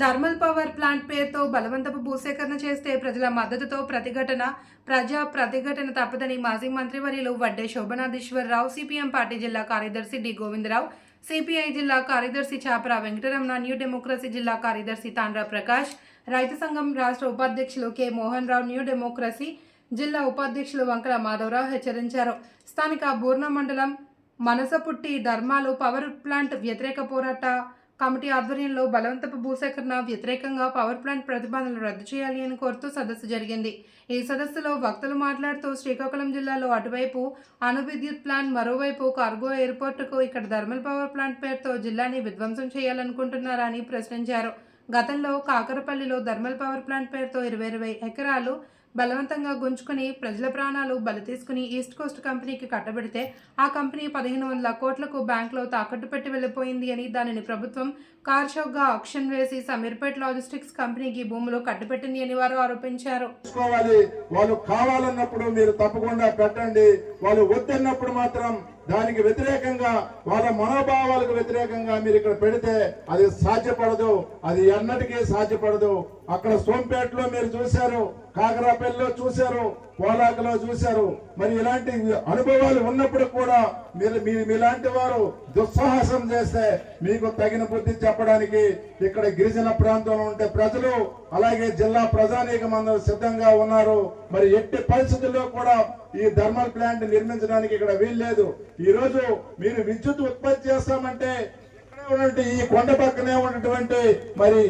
Thermal power plant పేరుతో బలవంతపు భూసేకరణ చేస్తే ప్రజల మద్దతుతో ప్రతిఘటన ప్రజా ప్రతిఘటన తప్పదని మాజీ మంత్రివర్యులు వడ్డే శోభనాధీశ్వరరావు సిపిఎం పార్టీ జిల్లా కార్యదర్శి డి గోవిందరావు సిపిఐ జిల్లా కార్యదర్శి చాపరా వెంకటరమణ న్యూ డెమోక్రసీ జిల్లా కార్యదర్శి తాండ్రా ప్రకాష్ రైతు సంఘం రాష్ట్ర ఉపాధ్యక్షులు K Mohan Rao new democracy జిల్లా ఉపాధ్యక్షులు వంకల మాధవరావు హెచ్చరించారు. స్థానిక బూర్ణ మండలం మనసపుట్టి ధర్మాలు పవర్ ప్లాంట్ వ్యతిరేక పోరాట కమిటీ ఆధ్వర్యంలో బలవంతపు భూసేకరణ వ్యతిరేకంగా పవర్ ప్లాంట్ ప్రతిపాదనలు రద్దు చేయాలి అని కోరుతూ సదస్సు జరిగింది. ఈ సదస్సులో వక్తలు మాట్లాడుతూ శ్రీకాకుళం జిల్లాలో అటువైపు అణు విద్యుత్ ప్లాంట్ మరోవైపు కార్గో ఎయిర్పోర్టుకు ఇక్కడ థర్మల్ పవర్ ప్లాంట్ పేరుతో జిల్లాని విధ్వంసం చేయాలనుకుంటున్నారా అని ప్రశ్నించారు. గతంలో కాకరపల్లిలో థర్మల్ పవర్ ప్లాంట్ పేరుతో ఇరవై ఇరవై ఎకరాలు బలవంతంగా గుంజుకుని ప్రజల ప్రాణాలు బలి తీసుకుని ఈస్ట్ కోస్ట్ కంపెనీకి కట్టబెడితే ఆ కంపెనీ పదిహేను వందల కోట్లకు బ్యాంకులో తాకట్టు పెట్టి వెళ్ళిపోయింది అని దానిని ప్రభుత్వం కార్షోగ్గా ఆక్షన్ వేసి సమీర్పేట్ లాజిస్టిక్స్ కంపెనీకి భూములు కట్టబెట్టింది అని వారు ఆరోపించారు. వాళ్ళు కావాలన్నప్పుడు మీరు తప్పకుండా పెట్టండి. వాళ్ళు వద్దన్నప్పుడు మాత్రం దానికి వ్యతిరేకంగా వాళ్ళ మనోభావాలకు వ్యతిరేకంగా మీరు ఇక్కడ పెడితే అది సాధ్యపడదు అది ఎన్నటికీ సాధ్యపడదు. అక్కడ సోంపేటలో మీరు చూశారు కాకరాపల్లిలో చూశారు పోలాకలో చూశారు. మరి ఇలాంటి అనుభవాలు ఉన్నప్పుడు కూడా మీరు మీ- మీలాంటి వారు దుస్సాహసం చేస్తే మీకు తగిన బుద్ధి చెప్పడానికి ఇక్కడ గిరిజన ప్రాంతంలో ఉంటే ప్రజలు అలాగే జిల్లా ప్రజానీకం అందరూ సిద్ధంగా ఉన్నారు. మరి ఎట్టి పరిస్థితుల్లో కూడా ఈ థర్మల్ ప్లాంట్ నిర్మించడానికి ఇక్కడ వీల్లేదు. ఈ రోజు మీరు విద్యుత్ ఉత్పత్తి చేస్తామంటే ఉన్నటువంటి ఈ కొండ పక్కనే ఉన్నటువంటి మరి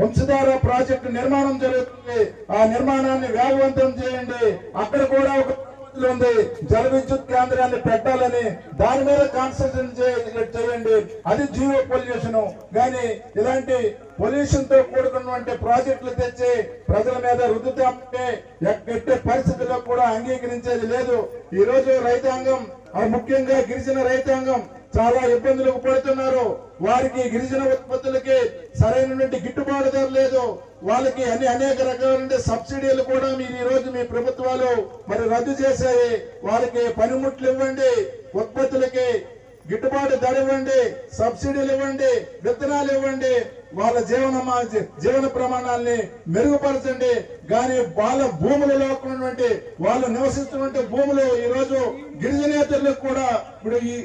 వంశధార ప్రాజెక్టు నిర్మాణం జరుగుతుంది. ఆ నిర్మాణాన్ని వేగవంతం చేయండి. అక్కడ కూడా ఒక ప్రపోజల్ ఉంది. జల విద్యుత్ కేంద్రాన్ని పెట్టాలని దాని మీద కాన్సన్ట్రేట్ చేయండి. అది జీవో పొల్యూషన్ కానీ ఇలాంటి పొల్యూషన్తో కూడుకున్నటువంటి ప్రాజెక్టులు తెచ్చి ప్రజల మీద రుద్దుతామంటే ఎట్టే పరిస్థితుల్లో కూడా అంగీకరించేది లేదు. ఈ రోజు రైతాంగం ముఖ్యంగా గిరిజన రైతాంగం చాలా ఇబ్బందులకు పడుతున్నారు వారికి గిరిజన ఉత్పత్తులకి సరైనటువంటి గిట్టుబాటు ధర లేదు. వాళ్ళకి అన్ని అనేక రకాల సబ్సిడీలు కూడా మీరు ఈ రోజు మీ ప్రభుత్వాలు మరి రద్దు చేశాయి. వాళ్ళకి పనిముట్లు ఇవ్వండి. ఉత్పత్తులకి గిట్టుబాటు ధర ఇవ్వండి. సబ్సిడీలు ఇవ్వండి. విత్తనాలు ఇవ్వండి. వాళ్ళ జీవన మా- జీవన ప్రమాణాలని మెరుగుపరచండి. కానీ వాళ్ళ భూములలో ఉన్నటువంటి వాళ్ళు నివసిస్తున్నటువంటి భూములు ఈ రోజు గిరిజనేతరులకు కూడా ఇప్పుడు ఈ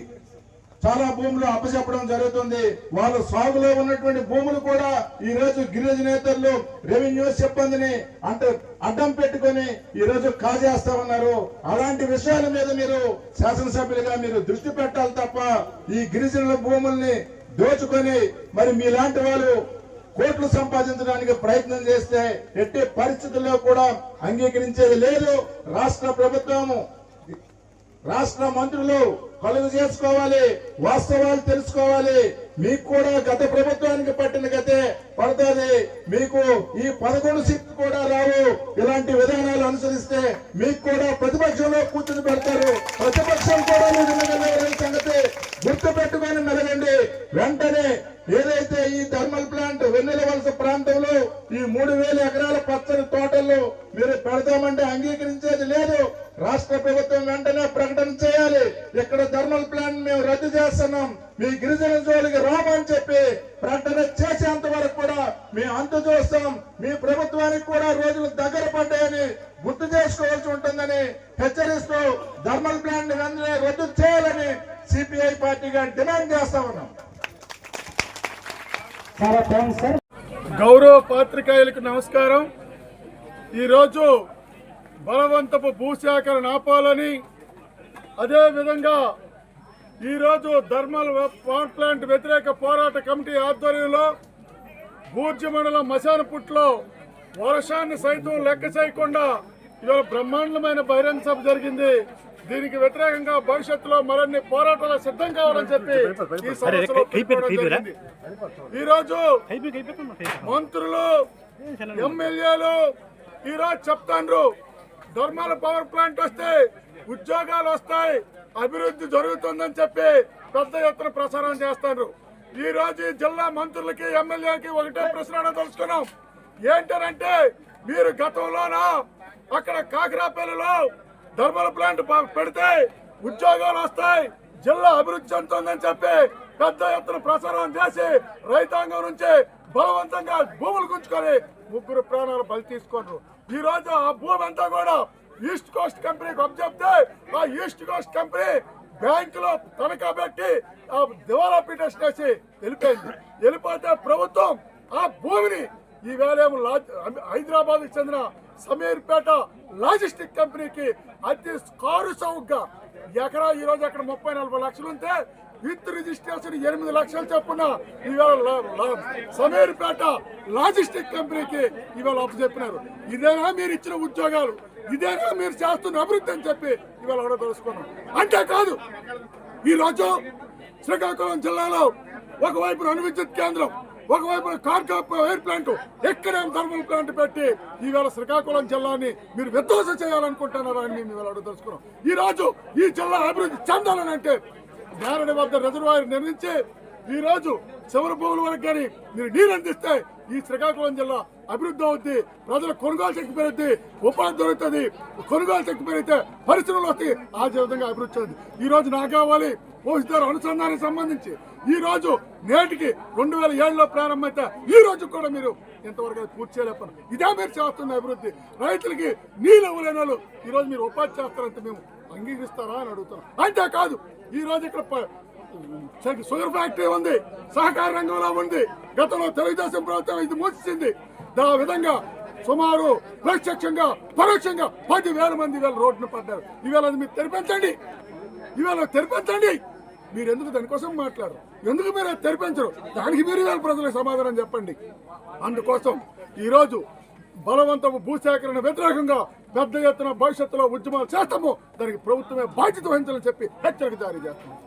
చాలా భూములు అప్పచెప్పడం జరుగుతుంది. వాళ్ళ సాగులో ఉన్నటువంటి భూములు కూడా ఈ రోజు గిరిజ నేతలు రెవెన్యూ సిబ్బందిని అంటే అడ్డం పెట్టుకొని ఈ రోజు కాజేస్తా ఉన్నారు అలాంటి విషయాల మీద మీరు శాసనసభ్యులుగా మీరు దృష్టి పెట్టాలి తప్ప ఈ గిరిజనుల భూముల్ని దోచుకొని మరి మీలాంటి వాళ్ళు కోట్లు సంపాదించడానికి ప్రయత్నం చేస్తే ఎట్టి పరిస్థితుల్లో కూడా అంగీకరించేది లేదు. రాష్ట్ర ప్రభుత్వము రాష్ట్ర మంత్రులు కలుగు చేసుకోవాలి వాస్తవాలు తెలుసుకోవాలి. మీకు కూడా గత ప్రభుత్వానికి పట్టిన గతే పడుతుంది. మీకు ఈ పదకొండు సీట్లు కూడా రావు. ఇలాంటి విధానాలు అనుసరిస్తే మీకు కూడా ప్రతిపక్షంలో కూర్చుని పెడతారు. ప్రతిపక్షం కూడా సంగతి గుర్తు పెట్టుకొని మెరగండి వెంటనే ఏదైతే ఈ థర్మల్ ప్లాంట్ వెన్నెల వలస ప్రాంతంలో ఈ మూడు వేల ఎకరాల పచ్చని తోటల్లో మీరు పెడతామంటే అంగీకరించేది లేదు. రాష్ట్ర ప్రభుత్వం వెంటనే ప్రకటన చేయాలి. ఇక్కడ థర్మల్ ప్లాంట్ మేము రద్దు చేస్తున్నాం. మీ గిరిజన జోలికి రామని చెప్పి ప్రకటన చేసేంత వరకు కూడా మేము అంతు చూస్తాం. మీ ప్రభుత్వానికి కూడా రోజులు దగ్గర పడ్డాయని గుర్తు చేసుకోవాల్సి ఉంటుందని హెచ్చరిస్తూ థర్మల్ ప్లాంట్ని వెంటనే రద్దు చేయాలని సిపిఐ పార్టీగా డిమాండ్ చేస్తా ఉన్నాం. గౌరవ పాత్రికేయులకు నమస్కారం. ఈరోజు బలవంతపు భూసేకరణ ఆపాలని అదేవిధంగా ఈరోజు ధర్మల్ పవర్ ప్లాంట్ వ్యతిరేక పోరాట కమిటీ ఆధ్వర్యంలో బూర్జి మండలం మశానపుట్లో వర్షాన్ని సైతం లెక్క చేయకుండా ఇవాళ బ్రహ్మాండమైన బహిరంగ సభ జరిగింది దీనికి వ్యతిరేకంగా భవిష్యత్తులో మరిన్ని పోరాటాలు సిద్ధం కావాలని చెప్పి ఈ జరిగింది. ఈరోజు మంత్రులు ఎమ్మెల్యేలు ఈరోజు చెప్తాండ్రు ధర్మాల పవర్ ప్లాంట్ వస్తే ఉద్యోగాలు వస్తాయి అభివృద్ధి జరుగుతుందని చెప్పి పెద్ద ఎత్తున ప్రచారం చేస్తారు. ఈ రోజు జిల్లా మంత్రులకి ఎమ్మెల్యేకి ఒకటే ప్రశ్న తెలుసుకున్నాం ఏంటనంటే మీరు గతంలోన అక్కడ కాకరాపల్లిలో ధర్మల ప్లాంట్ పెడితే ఉద్యోగాలు వస్తాయి జిల్లా అభివృద్ధి చెందుతుందని చెప్పి పెద్ద ఎత్తున ప్రచారం చేసి రైతాంగం నుంచి బలవంతంగా భూములు గుంజుకొని ముగ్గురు ప్రాణాలు బలి తీసుకున్నారు ఈ రోజు ఆ భూమి అంతా కూడా ఈస్ట్ కోస్ట్ కంపెనీకి అప్పచెప్తే ఆ ఈస్ట్ కోస్ట్ కంపెనీ బ్యాంకులో తనఖా పెట్టి ఆ దివాలా పిటిషన్ వేసి వెళ్ళిపోయింది. వెళ్ళిపోతే ప్రభుత్వం ఆ భూమిని ఈవేళ ఏమో హైదరాబాద్ చెందిన సమీర్పేట లాజిస్టిక్ కంపెనీకి అతి కారు సౌగ్గా ఎకరా ఈ రోజు అక్కడ ముప్పై నలభై లక్షలు ఉంటే విత్ రిజిస్ట్రేషన్ ఎనిమిది లక్షలు చొప్పున ఇవాళ సమీర్పేట లాజిస్టిక్ కంపెనీకి ఇవాళ అప్పు చెప్పినారు. ఇదేనా మీరు ఇచ్చిన ఉద్యోగాలు? ఇదేనా మీరు చేస్తున్న అభివృద్ధి అని చెప్పి ఇవాళ కూడా తెలుసుకున్నాం. అంటే కాదు ఈ రోజు శ్రీకాకుళం జిల్లాలో ఒకవైపు అణు విద్యుత్ కేంద్రం ఒకవైపు కార్గా ఎయిర్ ప్లాంట్ ఎక్కడేం థర్మల్ ప్లాంట్ పెట్టి ఈవేళ శ్రీకాకుళం జిల్లాని మీరు విధ్వంసం చేయాలనుకుంటున్నారా అని మేము ఇవాళ తెలుసుకున్నాం. ఈ రోజు ఈ జిల్లా అభివృద్ధి చెందాలని అంటే నేరడి వద్ద రిజర్వాయర్ నిర్మించి ఈ రోజు చివరి భూముల వరకు కానీ మీరు నీరు అందిస్తే ఈ శ్రీకాకుళం జిల్లా అభివృద్ధి అవుద్ది ప్రజల కొనుగోలు శక్తి పెరుగుద్ది ఉపాధి దొరుకుతుంది. కొనుగోలు శక్తి పెరిగితే పరిశ్రమలు వస్తాయి. ఆ విధంగా అభివృద్ధి చెంది ఈ రోజు నాకు కావాలి పోషిదారు అనుసంధానానికి సంబంధించి. ఈ రోజు నేటికి రెండు వేల ఏడులో ప్రారంభమైతే ఈ రోజు కూడా మీరు ఎంతవరకు అది పూర్తి చేయలేకపోయినా ఇదే మీరు చేస్తున్న అభివృద్ధి. రైతులకి నీళ్ళు ఇవ్వలేని వాళ్ళు ఈ రోజు మీరు ఉపాధి చేస్తారంటే మేము అంగీకరిస్తారా అని అడుగుతున్నాం. అంతేకాదు ఈ రోజు ఇక్కడ షుగర్ ఫ్యాక్టరీ ఉంది సహకార రంగంలో ఉంది. గతంలో తెలుగుదేశం ప్రభుత్వం ఇది మూసింది ఆ విధంగా సుమారు ప్రత్యక్షంగా పరోక్షంగా పది వేల మంది ఇవాళ రోడ్డును పడ్డారు. ఇవాళ అది మీరు తెరిపించండి. ఇవాళ తెరిపించండి. మీరు ఎందుకు దానికోసం మాట్లాడరు? ఎందుకు మీరు తెరిపించరు? దానికి మీరు ఇవాళ ప్రజలకు సమాధానం చెప్పండి. అందుకోసం ఈరోజు బలవంతపు భూసేకరణ వ్యతిరేకంగా పెద్ద ఎత్తున భవిష్యత్తులో ఉద్యమాలు చేస్తాము. దానికి ప్రభుత్వమే బాధ్యత వహించాలని చెప్పి హెచ్చరిక జారీ చేస్తాము